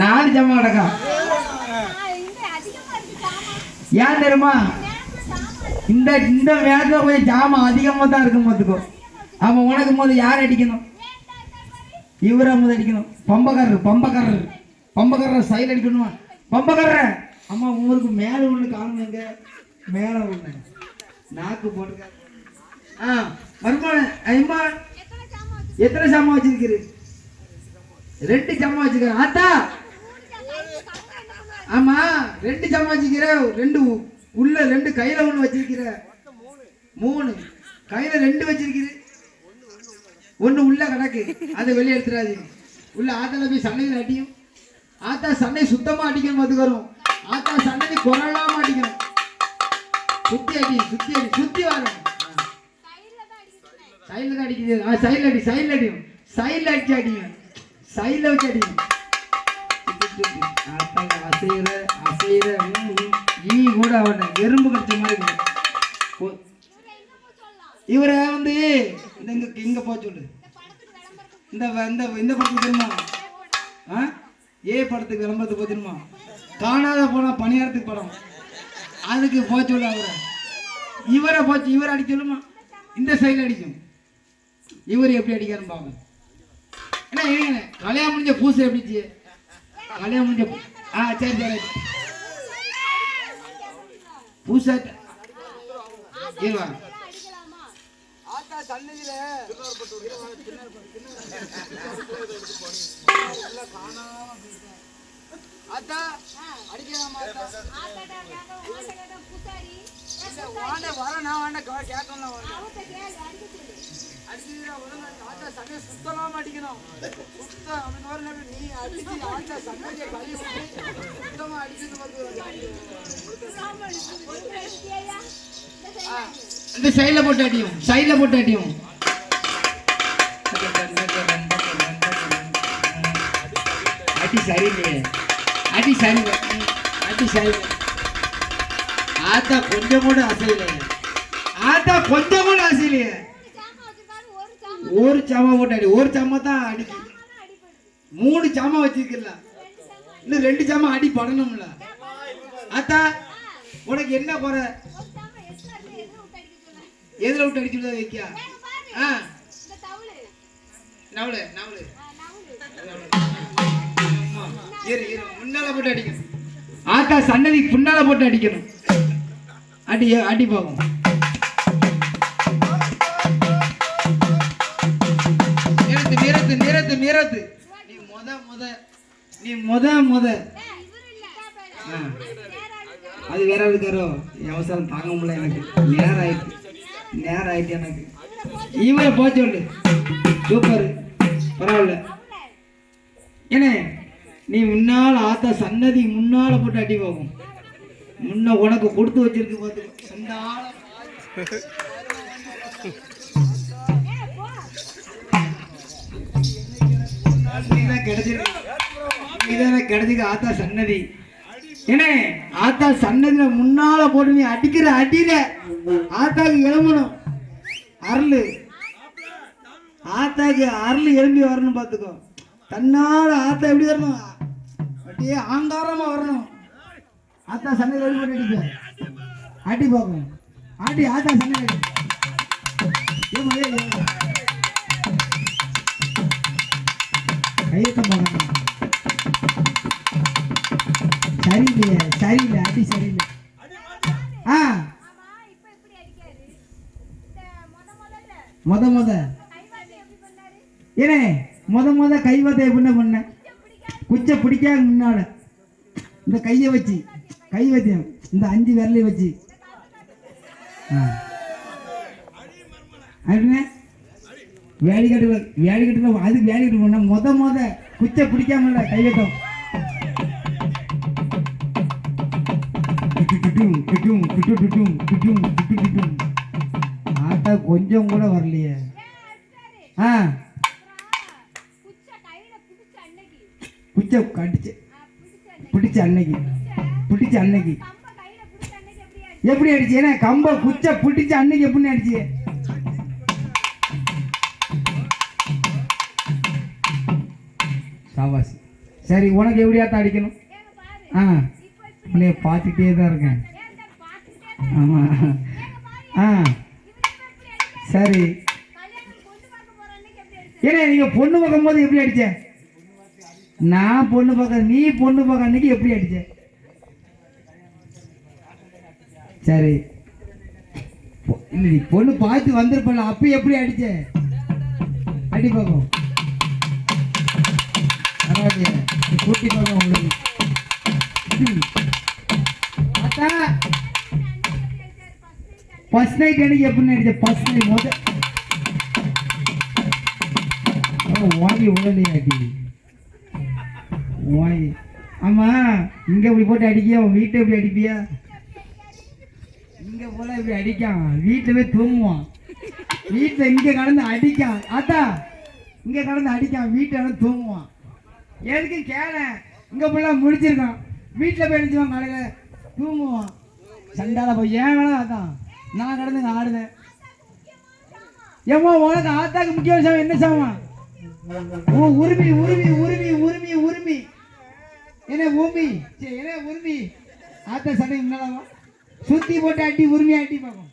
நாலு ஜாமான் கிடக்கா? ஏன் தெரியுமா? இந்த இந்த வேகத்துல கொஞ்சம் ஜாமான் அதிகமாக தான் இருக்கும் பார்த்துக்கோ. அவன் உனக்கு போது யார் அடிக்கணும்? இவரை போது அடிக்கணும். பம்பக்காரர் பம்பக்காரர். பம்பக்காரர் சைல் அடிக்கணுமா? பம்பக்காரர். அம்மா உங்களுக்கு மேலே ஒன்று காணுங்க மேலே ஒன்று நாக்கு போட்டுக்க. ஆ வருமானம் ஐம்பா. எத்தனை சாமான் வச்சிருக்கிறீ? ரெண்டு சாமான் வச்சிருக்க. ஆத்தா! ஆமா ரெண்டு சாமான் வச்சிருக்கிற ரெண்டு உள்ள ரெண்டு கையில ஒண்ணு வச்சிருக்கிற. மூணு. கையில ரெண்டு வச்சிருக்கிற. ஒண்ணு உள்ள கிடக்கு. அதை வெளியே எடுத்துடாதீங்க. உள்ள ஆத்தால போய் சண்டையில் அடியும். ஆத்தா சண்டை சுத்தமா அடிக்கணும் பார்த்து வரும் ஆத்தா சண்டை குரலாம அடிக்கணும். சுத்தி அடி சுத்தி அடி சுத்தி வரும் சைடில் அடிக்குது. ஆ சைடில் அடி சைடில் அடியும். சைடில் அடிச்சு அடியும். சைடில் வச்சு அடியும். அசைகிற அசைகிற ஈ கூட அவனை எறும்பு கடிச்ச மாதிரி இவரை வந்து இந்த இங்க இங்க போக சொல்லு. இந்த இந்த இந்த படத்துக்கு தெரியுமா ஆ? ஏ படத்துக்கு விளம்பரத்துக்கு போக தெரியுமா? காணாத போனா பணியாரத்துக்கு படம் அதுக்கு போக சொல்லு அவரை. இவரை போச்சு இவரை அடிக்க சொல்லுமா? இந்த சைடில் அடிக்கும். இவர் எப்படி அடிக்காருன்னு பார்ப்போம் என்ன கல்யாணம் முடிஞ்ச பூசை எப்படிச்சு கல்யாணம் முடிஞ்ச பூ- ஆ சரி சரி பூசை இருவா அத்தா அடிக்கலாமா நான் அவன் நீ அடிச்சு இந்த சைடில் போட்டு அடியும் சைடில் போட்டு அடியும். அடி சரியில்லையே. அடி சரியில்லை. அடி சரியில்லை. ஆத்தா கொஞ்சம் கூட அசையில்லையே ஆத்தா கொஞ்சம் கூட அசையிலையே. ஒரு சாமா போட்டு அடி. ஒரு சாமா தான் அடிக்கு மூணு சாமா வச்சிருக்கல. இன்னும் ரெண்டு சாமா அடி படணும்ல ஆத்தா உனக்கு என்ன குறை? எதுல விட்டு அடிச்சு வைக்கியா? ஆ. நவலு நவலு. முன்னால போட்டு அடிக்கணும். ஆத்தா சன்னதி புன்னால போட்டு அடிக்கணும். அடி அடி போகும். நிறத்து நிறத்து நிறத்து நீ முத முத நீ முத முத. ஆ. அது வேற இருக்காரோ அவசரம் தாங்க முடியல எனக்கு. நேரம் ஆயிட்டு நேரம் ஆயிட்டு எனக்கு. இவரை போக சொல்லு. சூப்பர். பரவாயில்ல. என்ன? நீ முன்னால் ஆத்தா சன்னதி முன்னால் போட்டு அடி போகும். முன்ன உனக்கு கொடுத்து வச்சிருக்கு பார்த்து நீதான் கிடைச்சிருக்கு நீதானே கிடைச்சிருக்கு ஆத்தா சன்னதி. என்ன? ஆத்தா சன்னதியில முன்னால போட்டு நீ அடிக்கிற அடியில ஆத்தாக்கு எழும்பணும். அருள். ஆத்தாக்கு அருள் எழும்பி வரணும் பார்த்துக்கோ தன்னால ஆத்தா எப்படி வரணும்? அப்படியே ஆங்காரமா வரணும். ஆத்தா சன்னதி எழுதி போட்டு அடிக்க அடி பார்க்கணும் ஆட்டி ஆத்தா சன்னதி அடி. ஏம்மா, பார்க்கணும் சரியில்லையே சரியில்லை அடி சரியில்லை. ஆ. முத முத. ஏனே முத முத கைவத்தை எப்படின்னா பண்ண குச்சை பிடிக்காத முன்னால. இந்த கையை வச்சு. கை வத்தியம் இந்த அஞ்சு விரலையும் வச்சு. ஆ. அப்படின்னா வேலி கட்டு வேலி கட்டு அது வேலி கட்டு பண்ண முத முத குச்சை பிடிக்காமல கையட்டம் ஆட்டா கொஞ்சம் கூட வரலையே. ஆ. குச்சை கடிச்சு பிடிச்ச அன்னைக்கு. பிடிச்ச அன்னைக்கு. எப்படி அடிச்சு ஏன்னா கம்ப குச்சை பிடிச்ச அன்னைக்கு எப்படி அடிச்சு சாபாசி சரி உனக்கு எப்படியாத்தான் அடிக்கணும்? ஆ உன்னைய பார்த்துக்கிட்டே தான் இருக்கேன். ஆமாம் ஆ சரி. ஏன்னா நீங்கள் பொண்ணு பார்க்கும்போது எப்படி அடிச்ச நான் பொண்ணு பார்க்க நீ பொண்ணு பார்க்க அன்னைக்கு எப்படி அடித்தேன் சரி. இல்லை நீ பொண்ணு பார்த்து வந்திருப்பல அப்போ எப்படி அடிச்ச? அடி பார்க்கும் பரவாயில்லையே. கூட்டி பார்க்க உங்களுக்கு அத்தா. ஃபர்ஸ்ட் நைட் அன்னைக்கு எப்படி அடிச்ச? ஃபர்ஸ்ட் நைட் முத வாங்கி உடலையாட்டி வாங்கி ஆமா இங்க இப்படி போட்டு அடிக்கியா? உன் வீட்டை இப்படி அடிப்பியா? இங்க போல இப்படி அடிக்கான் வீட்டுல போய் தூங்குவான். வீட்டுல இங்க கடந்து அடிக்கான் அத்தா இங்க கடந்து அடிக்கான் வீட்டுல கடந்து தூங்குவான். எதுக்கு கேள? இங்க போல முடிச்சிருக்கான். வீட்டுல போய் அடிச்சுவான் காலையில. தூங்குவான். சண்டால போய் ஏன் வேணாம் ஆத்தான் நான் கடந்து ஆடுதேன் ஏம்மா உனக்கு ஆத்தாக்கு முக்கிய சாமி என்ன சாமா? ஓ உரிமை உரிமை உரிமை உரிமை உரிமை. என்ன ஊமி சரி என்ன உரிமை. ஆத்தா சண்டை முன்னாலவா சுத்தி போட்டு அட்டி உரிமை அடி பார்க்கும்